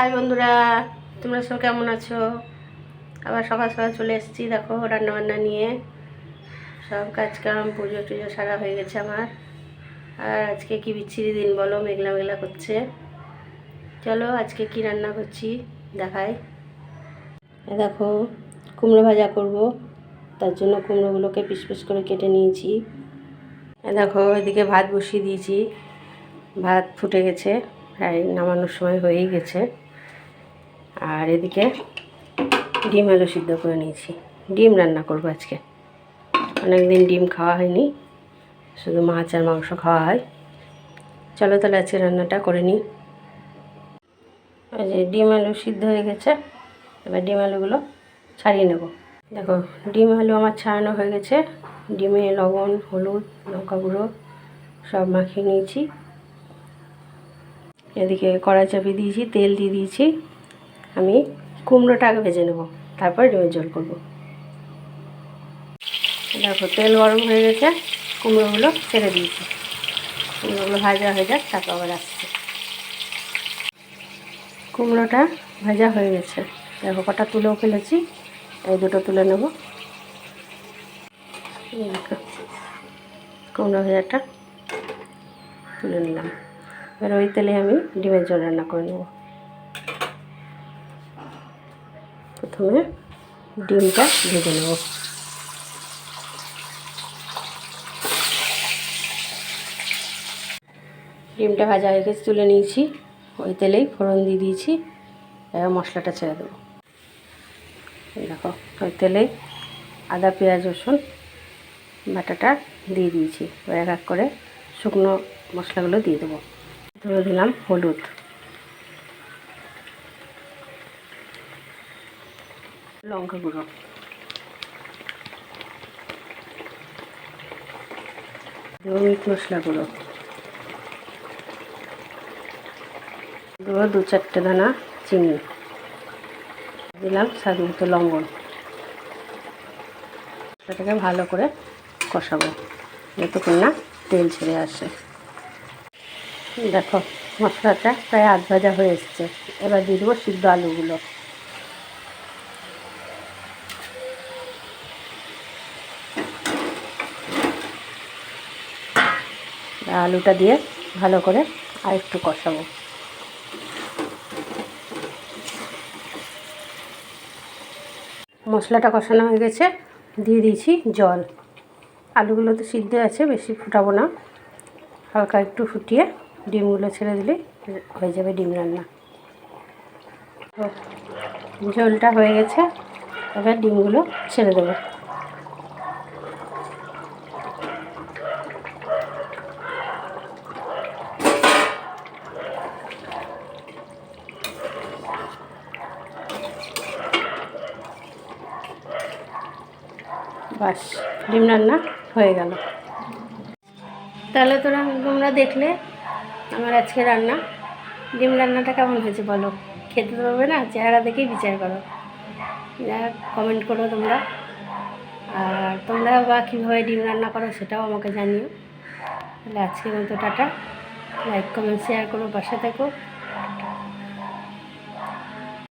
High বন্ধুরা, তোমরা সব কেমন আছো? আবার সকাল সকাল চলে এসেছি, দেখো রান্না বান্না নিয়ে। সব কাজ কাম পুজো টুজো সারা হয়ে গেছে আমার। আর আজকে কি বিচ্ছিরি দিন বলো, মেঘলা মেঘলা করছে। চলো, আজকে কি রান্না করছি, দেখাই। দেখো, কুমড়ো ভাজা করব। তার জন্য কুমড়োগুলোকে পিস পিস করে কেটে নিয়েছি। দেখো, এদিকে ভাত বসিয়ে দিয়েছি। ভাত ফুটে গেছে, প্রায় নামানোর সময় হয়েই গেছে। আর এদিকে ডিম আলু সিদ্ধ করে নিয়েছি। ডিম রান্না করব আজকে। অনেক দিন ডিম খাওয়া হয়নি, শুধু মাছ আর মাংস খাওয়া হয়। চলো তাহলে আজকে রান্নাটা করে নিই। যে ডিম আলু সিদ্ধ হয়ে গেছে, এবার ডিম আলুগুলো ছাড়িয়ে নেব। দেখো, ডিম আলু আমার ছাড়ানো হয়ে গেছে। ডিমে লবণ, হলুদ, লঙ্কা গুঁড়ো সব মাখিয়ে নিয়েছি। এদিকে কড়াই চাপিয়ে দিয়েছি, তেল দিয়ে দিয়েছি। আমি কুমড়োটা আগে ভেজে নেব, তারপর ডিমের জল করব। দেখো, তেল গরম হয়ে গেছে, কুমড়োগুলো ছেড়ে দিয়েছি। কুমড়োগুলো ভাজা হয়ে যাক, তারপর আবার আসছে। কুমড়োটা ভাজা হয়ে গেছে। দেখো, কটা তুলেও ফেলেছি, এই দুটো তুলে নেব। কুমড়ো ভাজাটা তুলে নিলাম। এবার ওই তেলে আমি ডিমের জল রান্না করে নেব। প্রথমে ডিমটা ভেজে নেব। ডিমটা ভাজা হয়ে গেছে, তুলে নিয়েছি। ওই তেলেই ফোড়ন দিয়ে দিয়েছি। এবার মশলাটা ছেড়ে দেবো। দেখো, ওই তেলেই আদা, পেঁয়াজ, রসুন, বাটাটা দিয়ে দিয়েছি। এবার এক এক করে শুকনো মশলাগুলো দিয়ে দেবো। দিয়ে দিলাম হলুদ। লঙ্কা গুঁড়ো। দেবো মিট মশলা গুঁড়ো। দেবো দু চারটে দানা চিনি। দিলাম স্বাদ মতো লবণ। সেটাকে ভালো করে কষাবো। যতক্ষণ না তেল ছেড়ে আসে। দেখো, মশলাটা প্রায় আধ ভাজা হয়ে এসছে। এবার দিয়ে দেবো সিদ্ধ আলুগুলো। আলুটা দিয়ে ভালো করে আর একটু কষাবো। মশলাটা কষানো হয়ে গেছে, দিয়ে দিয়েছি জল। আলুগুলো তো সিদ্ধ আছে, বেশি ফুটাবো না। হালকা একটু ফুটিয়ে ডিমগুলো ছেড়ে দিলে হয়ে যাবে ডিম রান্না। তো ঝোলটা হয়ে গেছে, এবার ডিমগুলো ছেড়ে দেবো। বাস, ডিম রান্না হয়ে গেল। তাহলে তোরা তোমরা দেখলে আমার আজকে রান্না। ডিম রান্নাটা কেমন হয়েছে বলো? খেতে তো পারবে না, চেহারা দেখেই বিচার করো। কমেন্ট করো তোমরা। আর তোমরা বা কীভাবে ডিম রান্না করো সেটাও আমাকে জানিও। তাহলে আজকের মতো টাটা। লাইক কমেন্ট শেয়ার করো, পাশে থাকো।